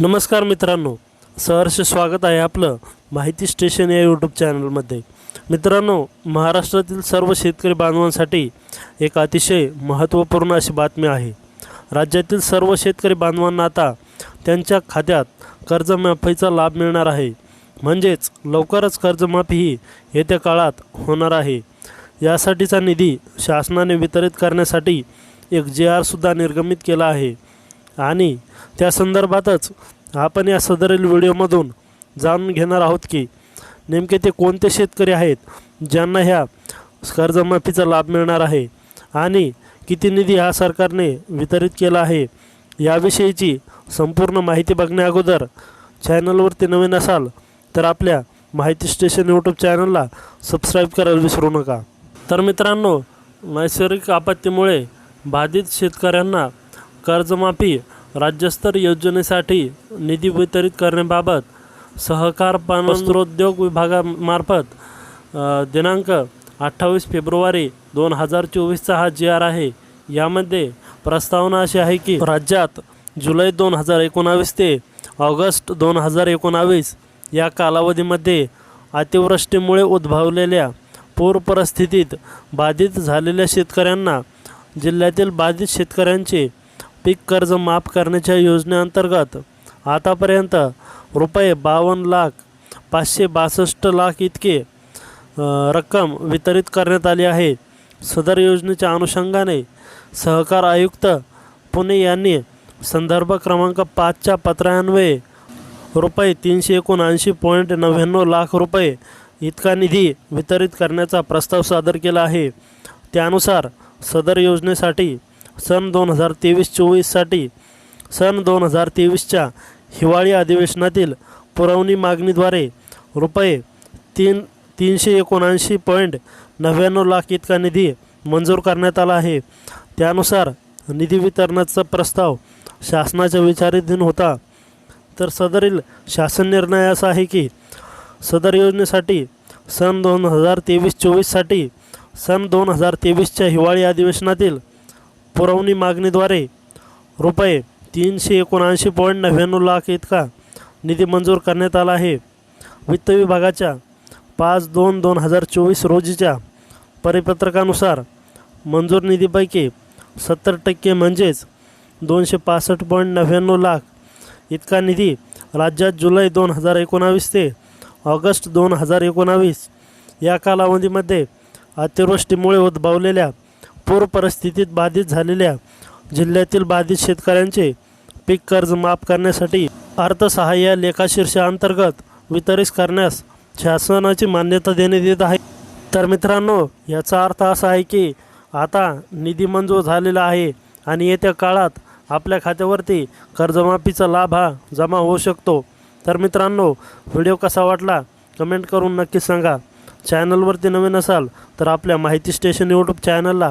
नमस्कार मित्रांनो सहर्ष स्वागत आहे आपलं माहिती स्टेशन या यूट्यूब चॅनलमध्ये. मित्रांनो महाराष्ट्रातील सर्व शेतकरी बांधवांसाठी एक अतिशय महत्त्वपूर्ण अशी बातमी आहे. राज्यातील सर्व शेतकरी बांधवांना आता त्यांच्या खात्यात कर्जमाफीचा लाभ मिळणार आहे. म्हणजेच लवकरच कर्जमाफी ही येत्या काळात होणार आहे. यासाठीचा निधी शासनाने वितरित करण्यासाठी एक जे आरसुद्धा निर्गमित केला आहे. आणि त्या संदर्भातच आपण या सदरील व्हिडिओमधून जाणून घेणार आहोत की नेमके ते कोणते शेतकरी आहेत ज्यांना ह्या कर्जमाफीचा लाभ मिळणार आहे आणि किती निधी हा सरकारने वितरित केला आहे याविषयीची संपूर्ण माहिती बघण्या अगोदर चॅनलवरती नवीन असाल तर आपल्या माहिती स्टेशन यूट्यूब चॅनलला सबस्क्राईब करायला विसरू नका. तर मित्रांनो नैसर्गिक आपत्तीमुळे बाधित शेतकऱ्यांना कर्जमाफी राज्यस्तर योजनेसाठी निधी वितरित करण्याबाबत सहकार वस्त्रोद्योग विभागामार्फत दिनांक अठ्ठावीस फेब्रुवारी दोन हजार चोवीसचा हा जी आर आहे. यामध्ये प्रस्तावना अशी आहे की राज्यात जुलै दोन हजार एकोणावीस ते ऑगस्ट दोन हजार एकोणावीस या कालावधीमध्ये अतिवृष्टीमुळे उद्भवलेल्या पूर परिस्थितीत बाधित झालेल्या शेतकऱ्यांना जिल्ह्यातील बाधित शेतकऱ्यांचे पीक कर्ज माफ करण्याच्या योजनेअंतर्गत आतापर्यंत रुपये बावन्न लाख पाचशे बासष्ट लाख इतके रक्कम वितरित करण्यात आली आहे. सदर योजनेच्या अनुषंगाने सहकार आयुक्त पुणे यांनी संदर्भ क्रमांक पाचच्या पत्रान्वये रुपये तीनशे एकोणऐंशी पॉईंट नव्याण्णव लाख रुपये इतका निधी वितरित करण्याचा प्रस्ताव सादर केला आहे. त्यानुसार सदर योजनेसाठी सन दोन हजार तेवीस चोवीससाठी सन दोन हजार तेवीसच्या हिवाळी अधिवेशनातील पुरवणी मागणीद्वारे रुपये तीन तीनशे एकोणऐंशी पॉईंट नव्याण्णव लाख इतका निधी मंजूर करण्यात आला आहे. त्यानुसार निधी वितरणाचा प्रस्ताव शासनाच्या विचाराधीन होता. तर सदरील शासन निर्णय असा आहे की सदर योजनेसाठी सन दोन हजार तेवीस चोवीससाठी सन दोन हजार तेवीसच्या हिवाळी अधिवेशनातील पुरवणी मागणीद्वारे रुपये तीनशे एकोणऐंशी पॉईंट नव्याण्णव लाख इतका निधी मंजूर करण्यात आला आहे. वित्त विभागाच्या पाच दोन दोन हजार चोवीस रोजीच्या परिपत्रकानुसार मंजूर निधीपैकी सत्तर टक्के म्हणजेच दोनशे पासष्ट पॉईंट नव्याण्णव लाख इतका निधी राज्यात जुलै दोन हजार एकोणावीस ते ऑगस्ट दोन हजार एकोणावीस या कालावधीमध्ये अतिवृष्टीमुळे उद्भवलेल्या पूर परिस्थितीत बाधित झालेल्या जिल्ह्यातील बाधित शेतकऱ्यांचे पीक कर्ज माफ करण्यासाठी अर्थसहाय्य लेखाशीर्षाअंतर्गत वितरित करण्यास शासनाची मान्यता देण्यात येत आहे. तर मित्रांनो याचा अर्थ असा आहे की आता निधी मंजूर झालेला आहे आणि येत्या काळात आपल्या खात्यावरती कर्जमाफीचा लाभ हा जमा होऊ शकतो. तर मित्रांनो व्हिडिओ कसा वाटला कमेंट करून नक्की सांगा. चॅनलवरती नवीन असाल तर आपल्या माहिती स्टेशन यूट्यूब चॅनलला